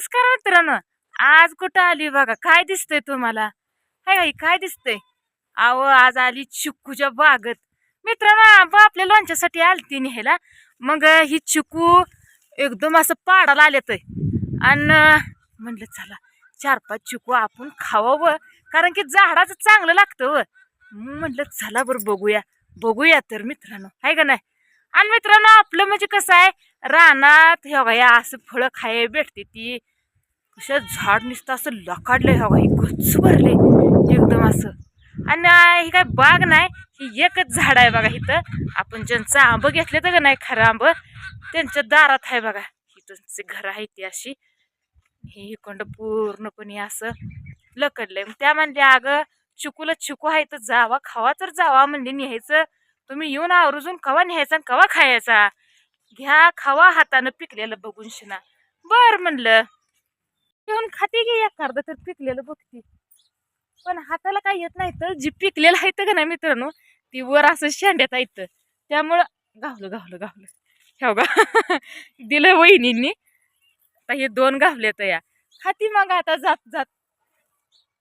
नमस्कार मित्रांनो आज कुठं आली बघा? काय दिसतंय तुम्हाला? हाय गाई काय दिसतंय? अहो आज आली चिकूच्या बागत. मित्रांनो आंबा आपल्या लोणच्यासाठी आलती न्यायला. मग ही चिकू एकदम असं पाडाला आलेत आणि म्हणलं चला चार पाच चिकू आपण खावावं. कारण की झाडाचं चांगलं लागतं हो. व म्हणलं चला बरं बघूया. बघूया तर मित्रांनो. आहे का नाही? आणि मित्रांनो आपलं म्हणजे कसं आहे? रानात हे बघा या असं फळं खाय भेटते ती. कशा झाड नुसतं असं लकाडलं हे बाई हे गच्च भरले एकदम असं. आणि ही काय बाग नाही ही एकच झाड आहे बघा इथं. आपण ज्यांचं आंब घेतले तर का नाही खरं आंब त्यांच्या दारात आहे बघा. ही त्यांची घर आहे ती अशी. हे इकडं पूर्णपणे असं लकडलंय. मग त्या म्हणल्या अगं चिकूला चिकू आहे तर जावा खावा तर जावा म्हणजे न्यायचं तुम्ही येऊन आवर्जून कवा न्यायचा आणि कवा खायचा? घ्या खावा हातानं पिकलेलं बघून शिना. बर म्हणलं. येऊन खाते घे एखादं तर पिकलेलं बघते पण हाताला काय येत नाही तर जी पिकलेलं आहे का नाही मित्रांनो ती वर असं शेंड्यात येतं त्यामुळं गावलं गावलं गावलं ठेव गा दिलं वहिनींनी. आता हे दोन गावले तर या. खाती मग आता जात जात.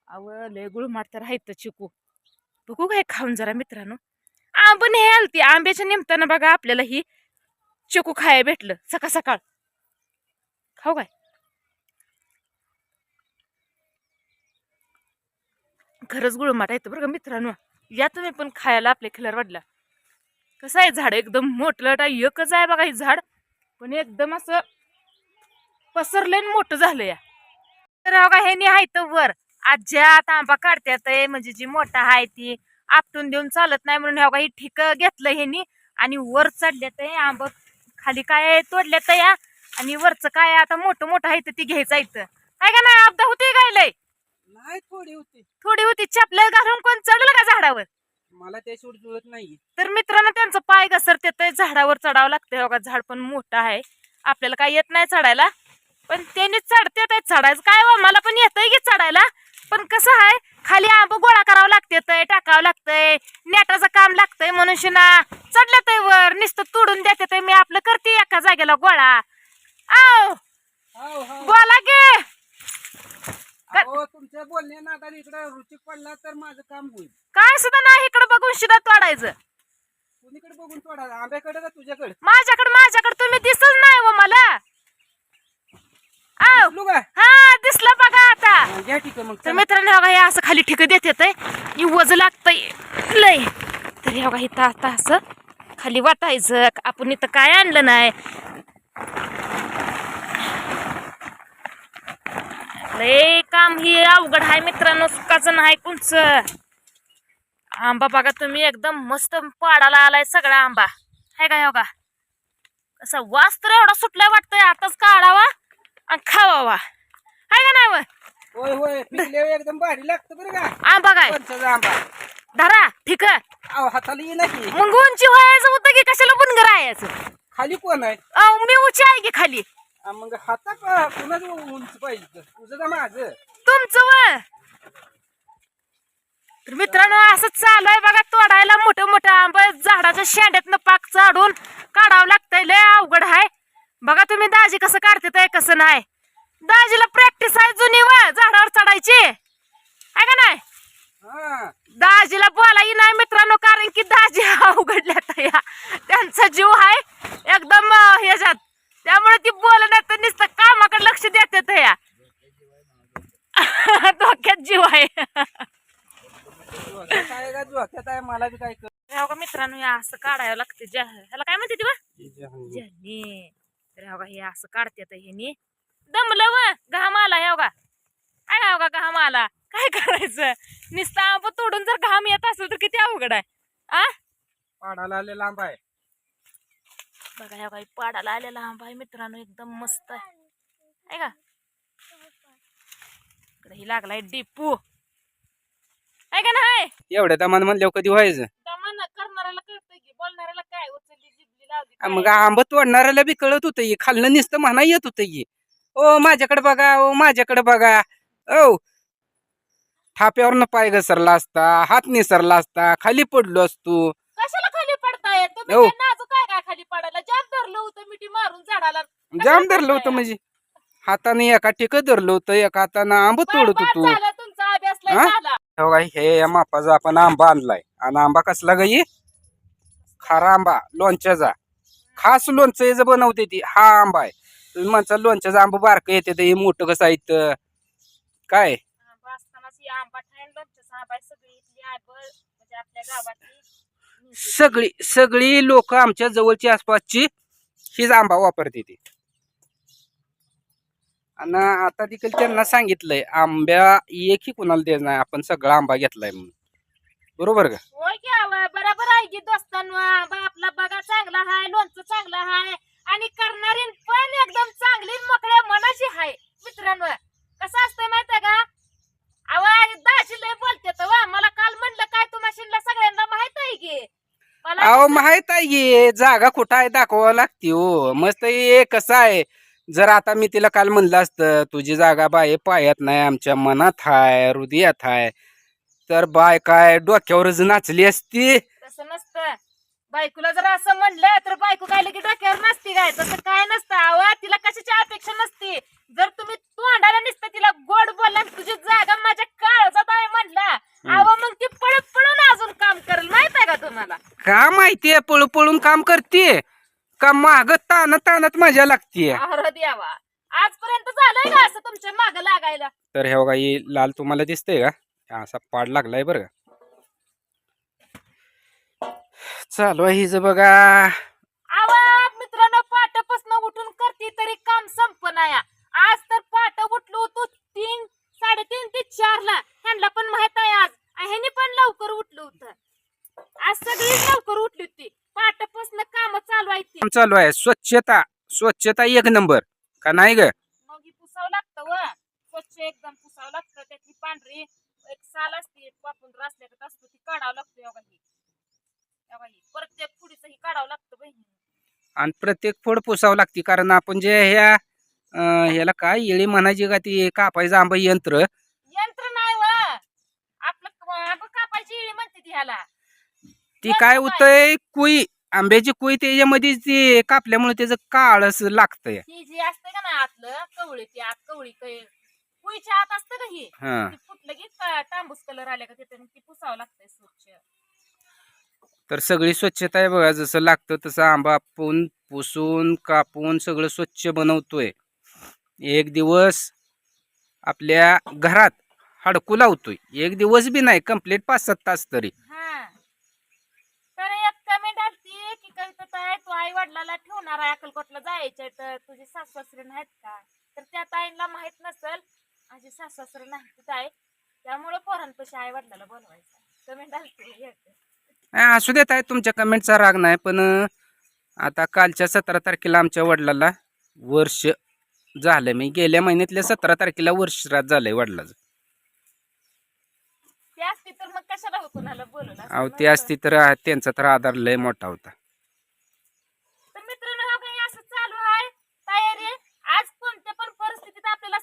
अव लय गुळमाट तर आहेत चिकू. बघू काय खाऊन जरा मित्रांनो. आंब नाही आलती आंब्याच्या निमतानं बघा आपल्याला ही चिकू खायला भेटलं सकाळ सकाळ. खाऊ काय? खरंच गुळमाट येतं बरं का मित्रांनो. या तुम्ही पण खायला आपल्या खिलर वाढला कसं आहे झाड? एकदम मोठलं एकच आहे बघा हे झाड. पण एकदम असं पसरलं आणि मोठं झालं या. तर बघा हे आहे तर वर. आज्या आंबा काढत्यात म्हणजे जी मोठा आहे ती. आपटून देऊन चालत नाही म्हणून हे बघा हे ठिक घेतलं ह्यानी. आणि वर चढल्यात आंब खाली काय तोडल्यात या. आणि वरचं काय आता मोठं मोठं आहे तर ती घ्यायचं आहे काय का नाही? आपदा होते काय लय? नाही थोडी होती. थोडी होती. चपल्या घालून कोण चढलं का झाडावर? मला त्याच्यावर जुळत नाही तर मित्रांनो त्यांचं पाय घसरते तर झाडावर चढावं लागतं बघा झाड पण मोठं आहे. आपल्याला काय येत नाही चढायला. पण त्यांनी चढते ते चढायचं काय बा, मला पण येतंय की चढायला. पण कसं आहे खाली आंब गोळा करावं लागते टाकावं लागतंय. नेटाचं काम लागतंय मनुष्य ना चढलं तय वर नुसतं तोडून देते मी आपलं करते एका जागेला गोळा. आव. बोला गे अहो, तुमच्या बोलण्या नादाला इकडे रुची पडला तर माझं काम होईल. काय सुद्धा नाही इकडे बघून शिदा तोडायचं कुणीकडे बघून तोडा आंब्याकडे का तुझ्याकडे? माझ्याकडे माझ्याकडे तुम्ही दिसत नाही व मला. आव. दिसलो का? हा दिसलं बघा आता. हा, घ्या ठीक आहे मग तर चला. मित्रांनो बघा हे असं खाली ठिक देत येतंय. ही वज लागतंय. लय. तर हे बघा इथं आता असं खाली वाटायचं. आपण इथं काय आणलं नाही? लय. काम ही अवघड आहे मित्रांनो सुखाचं नाही कुंच आंबा बघा तुम्ही एकदम मस्त पाडाला आलाय सगळा आंबा. हाय का हे बघा कसा वास तर एवढा सुटलाय वाटतंय आताच काढावा आणि खावावा. हाय का नाही व? होय होय पिकल्यावर एकदम भारी लागतं बरं का. आंबा काय? पंचाचा आंबा? धरा ठीक आहे अहो हाताला ये की. मग उंची व्हायचं होतं की कशाला बुनगर राहायचं खाली कोण आहे? अहो मी उंची आहे की खाली? मग हाता का कुणाच उंच पाहिजे? तुझं का माझं? तुमचं व तर मित्रांनो असं चालू आहे बघा तोडायला मोठं मोठं आंब झाडाच्या शेंड्यातनं पाक चाडून काढावं लागतंय. लय अवघड आहे. बघा तुम्ही दाजी कसं काढते कसं नाही. दाजीला प्रॅक्टिस आहे जुनी व झाडावर चढायची. आहे का नाही? दाजीला बोलाही नाही मित्रांनो कारण की दाजी अवघडल्यात या. त्यांचा जीव आहे एकदम अं, ह्याच्यात त्यामुळे ती बोलण्यात तर नुसतं कामाकडे लक्ष देतात या डोक्यात जीव आहे झोक्यात आहे का झोक्यात आहे मला बी काय कर हे बघा मित्रांनो हे असं काढावं लागते ज्या ह्याला काय म्हणते ती बा? तर हे हे असं काढते ह्यानी. दमलं व घाम आला हे बघा. काय काय बघा घाम आला काय करायचं? नुसतं आंब तोडून जर घाम येत असेल तर किती अवघड आहे. आ? पाडाला आले लांब आहे. बघा ह्या काही पाडाला आलेला आंबा आहे मित्रांनो एकदम मस्त आहे. आहे का? इकडे ही लागलाय डिपू. आहे का नाही? एवढ्या दमान म्हणल्यावर कधी व्हायचं? मग आंब तोडणाऱ्याला बी कळत होतं की खाल्लं नुसतं म्हणा येत होतं की ओ माझ्याकडे बघा ओ माझ्याकडे बघा. ओ थाप्यावरनं पाय घसरला असता हात निसरला असता खाली पडलो असतो. कशाला खाली पडताय? तुम्ही हो. काय नाजूक काय काय खाली पडायला? जाम धरलं होतं मिठी मारून झाडाला. जाम धरलं होतं म्हणजे. हाताने एका ठिक धरलं होतं एका हातानं आंब तोडत बरबाद होतो. झालं तुमचा अभ्यास लय हा? झाला. हो हे या मापाचा आपण आंबा आणलाय. आणि आंबा कसला गाई खारा आंबा लोणच्याचा. खास लोणचं याचं बनवते ती हा आंबा आहे. तुम्ही म्हणता लोणच्याचा आंबा बारकं येते ते हे मोठं कसं आहे. काय? ही लोणचं म्हणजे सगळी सगळी लोक आमच्या जवळची आसपासची हीच आंबा वापरते ती. आणि आता देखील त्यांना सांगितलंय आंब्या एकही कुणाला द्यायचं नाही आपण सगळा आंबा घेतलाय म्हणून. बरोबर का? होय की अव, बरोबर आहे की दोस्तांनो आंबा आपला बघा चांगला हाय लोणचं चांगलं हाय आणि करणारी पण एकदम चांगली मोकळ्या मनाची हाय. मित्रांनो कसं असतंय माहितीये का? अव दाशी लय बोलते तर वा मला काल म्हणलं काय तुम्हा शिनला सगळ्यांना माहीत आहे की? मला अहो कसं- माहीत आहे की जागा कुठं आहे दाखवावं लागते हो. मस्त हे कसं आहे जर आता मी तिला काल म्हणलं असतं तुझी जागा बाय पायात नाही आमच्या मनात आहे हृदयात आहे तर बाय काय डोक्यावरच नाचली असती. तसं नसतं. बायकोला जर असं म्हणलं तर बायको काय की डोक्यावर नसती काय? तसं काय नसतं. अहो तिला कशाची अपेक्षा नसती. जर तुम्ही तोंडाला नुसतं तिला गोड बोलला आणि तुझी जागा माझ्या काळजात आहे म्हणला. अहो मग ती पळत पळून अजून काम करेल माहीत आहे का तुम्हाला? का माहितीये पळू पळून काम करते. का माग ताणत ताणत मजा लागतीये अरे द्यावा आजपर्यंत झालंय का असं तुमच्या माग लागायला? तर हे बघा ही लाल तुम्हाला दिसतंय का? असा पाड लागलाय बरं का. चालू आहे हिचं बघा. मित्रांनो पाटापासून उठून करते तरी काम संपनाया आज तर पाट उठलो होतो तीन साडेतीन ते चार ला ह्यांना पण माहीत आहे आज. ह्यांनी पण लवकर उठलं होतं. आज सगळी लवकर उठली होती. पाटापासून काम चालू आहे चालू आहे. स्वच्छता स्वच्छता एक नंबर. का नाही ग? मग पुसावं लागतं व. स्वच्छ एकदम पुसावं लागतं. त्याची पांढरी एक साल असते पापून असल्यागत असतो ती काढावं लागतं एवढा ही. एवढा ही. प्रत्येक पुढीचं ही काढावं लागतं बहिणी आणि प्रत्येक फळ पुसावं लागते कारण आपण जे ह्या अं, ह्याला काय येळी म्हणायची का ती कापायचं आंबा यंत्र? यंत्र नाही व. आपलं क- आंबा कापायची इळी म्हणते ती ह्याला. ती काय होतंय कुई आंब्याची कुई त्याच्यामध्ये ती कापल्यामुळे त्याचं काळस लागतंय. ही जी असते का ना आतलं कवळी ती आत कवळी कै कुईच्या आत असतं का ही? हा. ती फुटलं की तांबूस कलर आले का तिथे ती पुसावं लागतंय स्वच्छ. तर सगळी स्वच्छता आहे बघा जसं लागतं तसं आंबा आपण पुसून कापून सगळं स्वच्छ बनवतोय. एक दिवस आपल्या घरात हडकू लावतोय. एक दिवस बी नाही कंप्लीट पाच सात तास तरी. हा. तर एक कमेंट आलती की कविता ताई तू आई वडिलाला ठेवणार आहे अक्कलकोटला जायचंय तर तुझे सासू सासरे नाहीत का? तर त्या ताईंना माहीत नसेल माझे सासू सासरे नाहीत आहे त्यामुळे पोरांपाशी आई वडिलाला बोलवायचं कमेंट. हा, असू देत आहे तुमच्या कमेंटचा राग नाही पण आता कालच्या सतरा तारखेला आमच्या वडिलाला वर्ष झालं. मी गेल्या महिन्यातल्या सतरा तारखेला वर्ष रात झालंय वडिलाचं. ती असती तर मग कशाला हो कोणाला बोलवलं? अहो ते. असती तर त्यांचा तर आधार लय मोठा होता तर मित्रांनो हा काही असं चालू आहे तयारी आज कोणत्या पण परिस्थितीत आपल्याला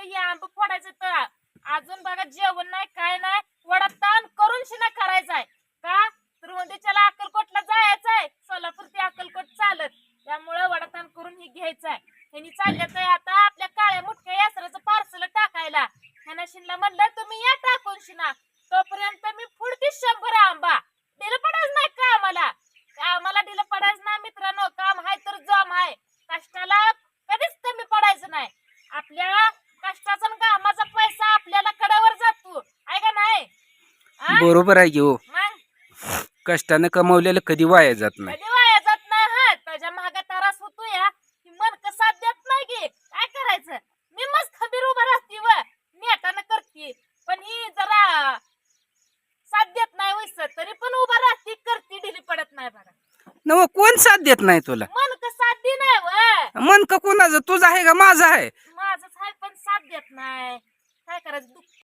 हे आंब फोडायचं तर अजून बघा जेवण नाही काय नाही. वडा ताण करून शिना करायचाय का? तर उद्याच्याला अक्कलकोटला जायचंय सोलापूर ते अक्कलकोट चालत. त्यामुळं वडाताण करून ही घ्यायचंय ह्यांनी चालल्याच आहे आता आपल्या काळ्या मुठ्या यासराचं पार्सल टाकायला ह्यानं शिनला म्हणलं तुम्ही या टाकून शिना तोपर्यंत मी पुढती शंभर आंबा दिलं पडायच नाही का आम्हाला आम्हाला दिलं पडायचं नाही मित्रांनो काम आहे तर जॉब आहे कष्टाला कधीच कमी पडायचं नाही आपल्या कष्टाचा आणि कामाचा पैसा आपल्याला कडावर जातो आहे का नाही हा? बरोबर आहे की हो? मग? कष्टानं कमवलेलं कधी वाया जात नाही. कधी वाया जात नाही हा. त्याच्या त्रास होतो या. की मन कसा देत नाही की? काय करायचं? मी मस्त खबीर उभा राहते व. करते. पण ही जरा साथ देत नाही वैस तरी पण उभा राहते करते ढिली पडत नाही बघा नव कोण साथ देत नाही तुला? मन का साथ दे नाही व. मन का कोणाचं? तुझं आहे का माझं आहे?